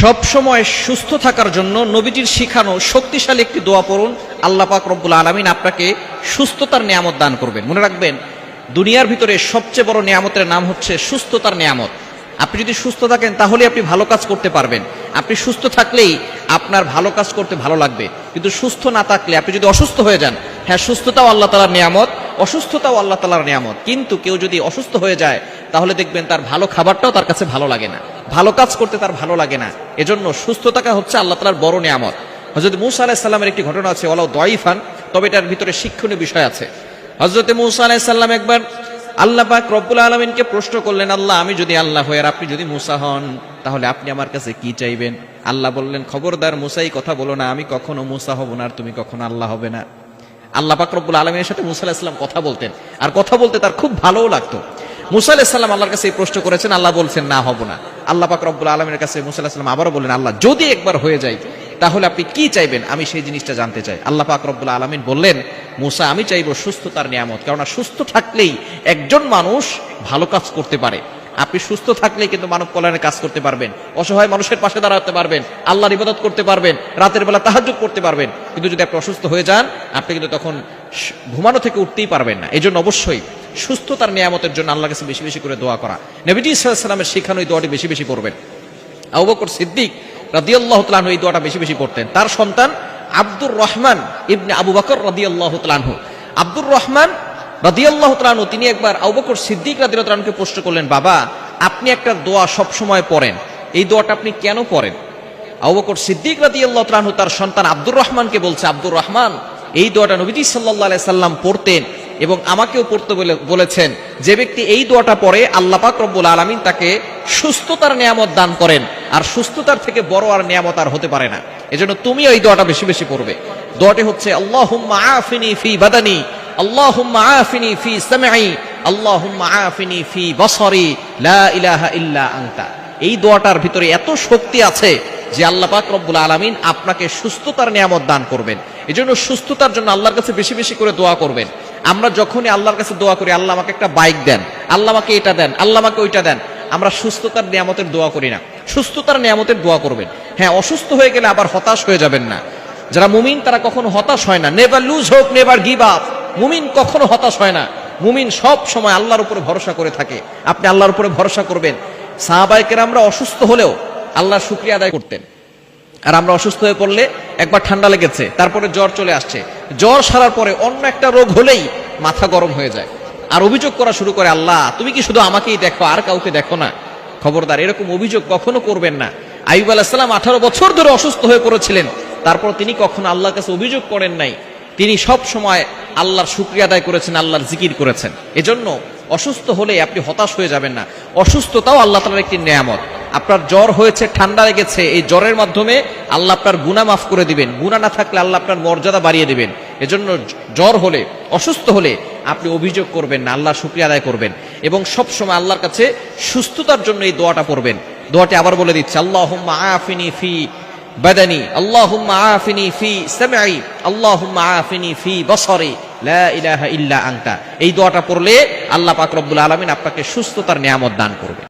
সব সময় সুস্থ থাকার জন্য নবীজির শিখানো শক্তিশালী একটি দোয়া পড়ুন। আল্লাহ পাক রব্বুল আলমিন আপনাকে সুস্থতার নিয়ামত দান করবেন। মনে রাখবেন, দুনিয়ার ভিতরে সবচেয়ে বড় নিয়ামতের নাম হচ্ছে সুস্থতার নিয়ামত। আপনি যদি সুস্থ থাকেন, তাহলে আপনি ভালো কাজ করতে পারবেন। আপনি সুস্থ থাকলেই আপনার ভালো কাজ করতে ভালো লাগবে। কিন্তু সুস্থ না থাকলে, আপনি যদি অসুস্থ হয়ে যান হ্যাঁ সুস্থতাও আল্লাহ তালার নিয়ামত, অসুস্থতাও আল্লাহ তালার নিয়ামত। কিন্তু কেউ যদি অসুস্থ হয়ে যায় তাহলে দেখবেন তার ভালো খাবারটাও তার কাছে ভালো লাগে না। ভালো কাজ করতে তার ভালো লাগে না। এজন্য সুস্থতাটা হচ্ছে আল্লাহ তালার বড় নিয়ামত। হজরত মুসা আলাহিসাল্লামের একটি ঘটনা আছে ওলাও দয়ফান তবে এটার ভিতরে শিক্ষণীয় বিষয় আছে। হজরতে মুসা আলাহিসাল্লাম একবার আল্লাহ পাক রব্বুল আলমিনকে প্রশ্ন করলেন, আল্লাহ, আমি যদি আল্লাহ হই আর আপনি যদি মুসা হন, তাহলে আপনি আমার কাছে কি চাইবেন? আল্লাহ বললেন, খবরদার মুসাই কথা বলো না, আমি কখনো মুসা হব না আর তুমি কখনো আল্লাহ হবে না। আল্লাহ পাক রব্বুল আলমিনের সাথে মুসা আলাহিসাল্লাম কথা বলতেন। আর কথা বলতে তার খুব ভালোও লাগতো। মুসা আলাহিসাল্লাম আল্লাহর কাছে এই প্রশ্ন করেছেন, আল্লাহ বলছেন, না, হব না। আল্লাহ পাক রব্বুল আলমের কাছে মুসা আলাহিসাল্লাম আবারও বললেন, আল্লাহ, যদি একবার হয়ে যায়, তাহলে আপনি কি চাইবেন? আমি সেই জিনিসটা জানতে চাই। আল্লাহ পাক রব্বুল আলমিন বললেন, মুসা, আমি চাইব সুস্থতার নিয়ামত, কেননা সুস্থ থাকলেই একজন মানুষ ভালো কাজ করতে পারে। আপনি সুস্থ থাকলেই কিন্তু মানব কল্যাণের কাজ করতে পারবেন, অসহায় মানুষের পাশে দাঁড়াতে পারবেন, আল্লাহর ইবাদত করতে পারবেন, রাতের বেলা তাহাজ্জুদ করতে পারবেন। কিন্তু যদি আপনি অসুস্থ হয়ে যান, আপনি কিন্তু তখন ঘুমানো থেকে উঠতেই পারবেন না। এই জন্য অবশ্যই সুস্থতার নিয়ামতের জন্য আল্লাহ কাছে বেশি বেশি করে দোয়া করা। নবীজি ইসলামের শিখানো এই দোয়াটি বেশি বেশি করবেন। আবু বকর সিদ্দিক রাদিয়াল্লাহু তাআলা এই দোয়াটা বেশি বেশি পড়তেন তার সন্তান আব্দুর রহমান ইবনে আবু বকর রাদিয়াল্লাহু তাআলা আব্দুর রহমান রাদিয়াল্লাহু তাআলা তিনি একবার আবু সিদ্দিক রাদিয়াল্লাহু তাআলাকে প্রশ্ন করলেন, বাবা, আপনি একটা দোয়া সবসময় পড়েন। এই দোয়াটা আপনি কেন পড়েন? আবু বকর সিদ্দিক রাদিয়াল্লাহু তাআলা তার সন্তান আব্দুর রহমানকে বলছে, আব্দুর রহমান, এই দোয়াটা নবীজি সাল্লাল্লাহু আলাইহি সাল্লাম পড়তেন। এবং আমাকেও পড়তে বলে বলেছেন, যে ব্যক্তি এই দোয়াটা পড়ে, আল্লাহ পাক রব্বুল আলামিন তাকে সুস্থতার নিয়ামত দান করেন। আর সুস্থতার থেকে বড় আর নিয়ামত আর হতে পারে না। এজন্য তুমি ওই দোয়াটা বেশি বেশি পড়বে। দোয়াটি হচ্ছে, আল্লাহুম্মা আফিনি ফি বাদানি, আল্লাহুম্মা আফিনি ফি সামঈ, আল্লাহুম্মা আফিনি ফি বসরি, লা ইলাহা ইল্লা আনতা। এই দোয়াটার ভিতরে এত শক্তি আছে যে আল্লাহ পাক রব্বুল আলামিন আপনাকে সুস্থতার নিয়ামত দান করবেন। এই জন্য সুস্থতার জন্য আল্লাহর কাছে বেশি বেশি করে দোয়া করবেন। আমরা যখনই আল্লাহর কাছে দোয়া করি, আল্লাহ আমাকে একটা বাইক দেন, আল্লাহ আমাকে এটা দেন, আল্লাহ আমাকে ওইটা দেন, আমরা সুস্থতার নিয়ামতের দোয়া করি না। সুস্থতার নিয়ামতের দোয়া করবেন। হ্যাঁ অসুস্থ হয়ে গেলে আবার হতাশ হয়ে যাবেন না। যারা মুমিন, তারা কখনো হতাশ হয় না। নেভার লুজ হোক নেভার গিভ আপ মুমিন কখনো হতাশ হয় না। মুমিন সব সময় আল্লাহর উপরে ভরসা করে থাকে। আপনি আল্লাহর উপরে ভরসা করবেন। সাহাবাইকের আমরা অসুস্থ হলেও আল্লাহর শুক্রিয়া আদায় করতেন। আর আমরা অসুস্থ হয়ে পড়লে একবার ঠান্ডা লেগেছে, তারপরে জ্বর চলে আসছে। জ্বর সারার পরে অন্য একটা রোগ হলেই মাথা গরম হয়ে যায়। আর অভিযোগ করা শুরু করে, আল্লাহ, তুমি কি শুধু আমাকেই দেখো, আর কাউকে দেখো না? খবরদার, এরকম অভিযোগ কখনো করবেন না। আইব আলাহিসাল্লাম আঠারো বছর ধরে অসুস্থ হয়ে পড়েছিলেন। তারপর তিনি কখনো আল্লাহর কাছে অভিযোগ করেন নাই। তিনি সব সময় আল্লাহর শুক্রিয়া আদায় করেছেন, আল্লাহর জিকির করেছেন। এজন্য অসুস্থ হলে আপনি হতাশ হয়ে যাবেন না। অসুস্থতাও আল্লাহ তালার একটি নিয়ামত। আপনার জ্বর হয়েছে, ঠান্ডা লেগেছে, এই জ্বরের মাধ্যমে আল্লাহ আপনার গুণা মাফ করে দিবেন। গুণা না থাকলে আল্লাহ আপনার মর্যাদা বাড়িয়ে দিবেন। এজন্য জ্বর হলে, অসুস্থ হলে আপনি অভিযোগ করবেন না, আল্লাহ শুক্রিয়া আদায় করবেন। এবং সব সময় আল্লাহর কাছে সুস্থতার জন্য এই দোয়াটা পড়বেন। দোয়াটি আবার বলে দিচ্ছে আল্লাহ আফিনি ফি বাদানি, আল্লাহুম্মা আফিনি ফি সামঈ, আল্লাহুম্মা আফিনি ফি বসরি ইলাহা ইল্লা আনতা। এই দোয়াটা পড়লে আল্লাহ পাক রব্বুল আলামিন আপনাকে সুস্থতার নিয়ামত দান করবে।